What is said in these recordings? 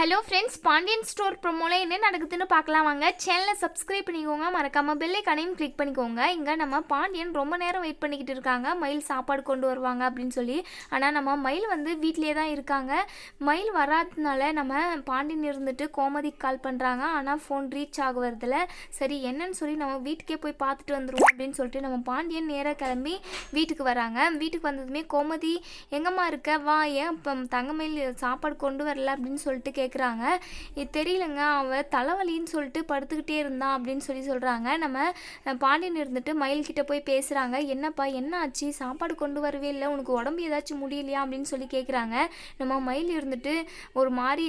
Hello friends Pandian store ப்ரொமோவில் என்ன நடக்குதுன்னு பார்க்கலாம் வாங்க. சேனலை சப்ஸ்கிரைப் பண்ணிக்கோங்க மறக்காமல் பெல்லை கனையும் கிளிக் பண்ணிக்கோங்க. இங்கே நம்ம பாண்டியன் ரொம்ப நேரம் வெயிட் பண்ணிக்கிட்டு இருக்காங்க. மயில் சாப்பாடு கொண்டு வருவாங்க அப்படின்னு சொல்லி. ஆனால் நம்ம மயில் வந்து வீட்டிலே தான் இருக்காங்க. மயில் வராததுனால நம்ம பாண்டியன் இருந்துட்டு கோமதிக்கு கால் பண்ணுறாங்க ஆனால் ஃபோன் ரீச் ஆக வரதில்ல சரி என்னன்னு சொல்லி நம்ம வீட்டுக்கே போய் பார்த்துட்டு வந்துடுவோம் அப்படின்னு சொல்லிட்டு நம்ம பாண்டியன் நேராக கிளம்பி வீட்டுக்கு வராங்க. வீட்டுக்கு வந்ததுமே கோமதி எங்கம்மா இருக்க? வா ஏன் இப்போ தங்கமயில் சாப்பாடு கொண்டு வரல? அப்படின்னு சொல்லிட்டு கேட்க கேட்குறாங்க இது தெரியலங்க அவள் தலைவலின்னு சொல்லிட்டு படுத்துக்கிட்டே இருந்தான் அப்படின்னு சொல்லி சொல்கிறாங்க நம்ம பாண்டியன் இருந்துட்டு மயில்கிட்ட போய் பேசுகிறாங்க என்னப்பா என்ன ஆச்சு? சாப்பாடு கொண்டு வரவே இல்லை. உனக்கு உடம்பு ஏதாச்சும் முடியலையா? அப்படின்னு சொல்லி கேட்குறாங்க நம்ம மயில் இருந்துட்டு ஒரு மாதிரி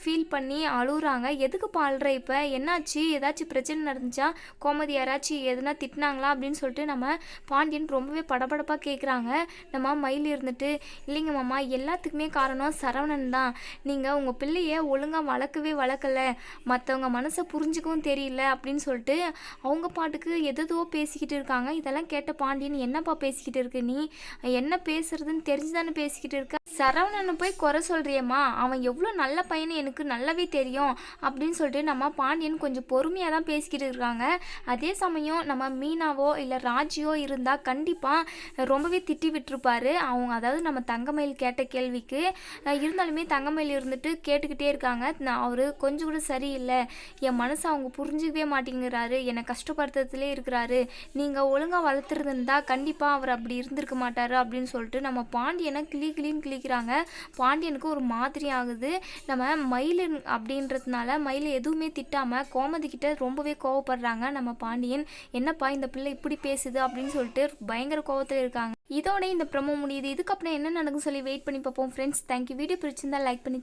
ஃபீல் பண்ணி அழுகுறாங்க. எதுக்கு அழுற இப்போ? என்னாச்சு? ஏதாச்சும் பிரச்சனை நடந்துச்சா? கோமதி யாராச்சும் எதுனா திட்டினாங்களா? அப்படின்னு சொல்லிட்டு நம்ம பாண்டியன் ரொம்பவே படபடப்பாக கேட்குறாங்க நம்ம மயில் இருந்துட்டு இல்லைங்க மாமா எல்லாத்துக்குமே காரணம் சரவணன் தான். நீங்கள் உங்கள் பிள்ளைய ஒழுங்காக வளர்க்கவே வளர்க்கல? மற்றவங்க மனசை புரிஞ்சுக்கவும் தெரியல அப்படின்னு சொல்லிட்டு அவங்க பாட்டுக்கு எதோ பேசிக்கிட்டு இருக்காங்க. இதெல்லாம் கேட்ட பாண்டியன் என்னப்பா பேசிக்கிட்டு இருக்க நீ? என்ன பேசுறதுன்னு தெரிஞ்சு தானே பேசிக்கிட்டு இருக்க? சரவணனை போய் குறை சொல்கிறியம்மா அவன் எவ்வளோ நல்ல பையனு எனக்கு நல்லாவே தெரியும் அப்படின்னு சொல்லிட்டு நம்ம பாண்டியன் கொஞ்சம் பொறுமையாக தான் பேசிக்கிட்டு இருக்காங்க. அதே சமயம் நம்ம மீனாவோ இல்லை ராஜியோ இருந்தால் கண்டிப்பாக ரொம்பவே திட்டி விட்டுருப்பாரு. அவங்க அதாவது நம்ம தங்கமயில் கேட்ட கேள்விக்கு இருந்தாலுமே தங்கமயில் இருந்துட்டு கேட்டுக்கிட்டே இருக்காங்க. நான் அவர் கொஞ்சம் கூட சரியில்லை. என் மனசை அவங்க புரிஞ்சுக்கவே மாட்டேங்கிறாரு. என்னை கஷ்டப்படுத்துறதுலே இருக்கிறாரு. நீங்கள் ஒழுங்காக வளர்த்துருந்தா கண்டிப்பாக அவர் அப்படி இருந்திருக்க மாட்டார் அப்படின்னு சொல்லிட்டு நம்ம பாண்டியனை கிளி கிளின்னு கிளிக்கிறாங்க பாண்டியனுக்கு ஒரு மாதிரி ஆகுது. நம்ம மயில் அப்படின்றதுனால மயில் எதுவுமே திட்டாமல் கோமதி கிட்ட ரொம்பவே கோவப்படுறாங்க நம்ம பாண்டியன். என்னப்பா இந்த பிள்ளை இப்படி பேசுது அப்படின்னு சொல்லிட்டு பயங்கர கோவத்தில் இருக்காங்க. இதோட இந்த ப்ரமோ முடியுது. இதுக்கப்புறம் என்ன நடக்கும் சொல்லி வெயிட் பண்ணி பார்ப்போம் ஃப்ரெண்ட்ஸ் தேங்க்யூ வீடியோ பிடிச்சிருந்தா லைக் பண்ணி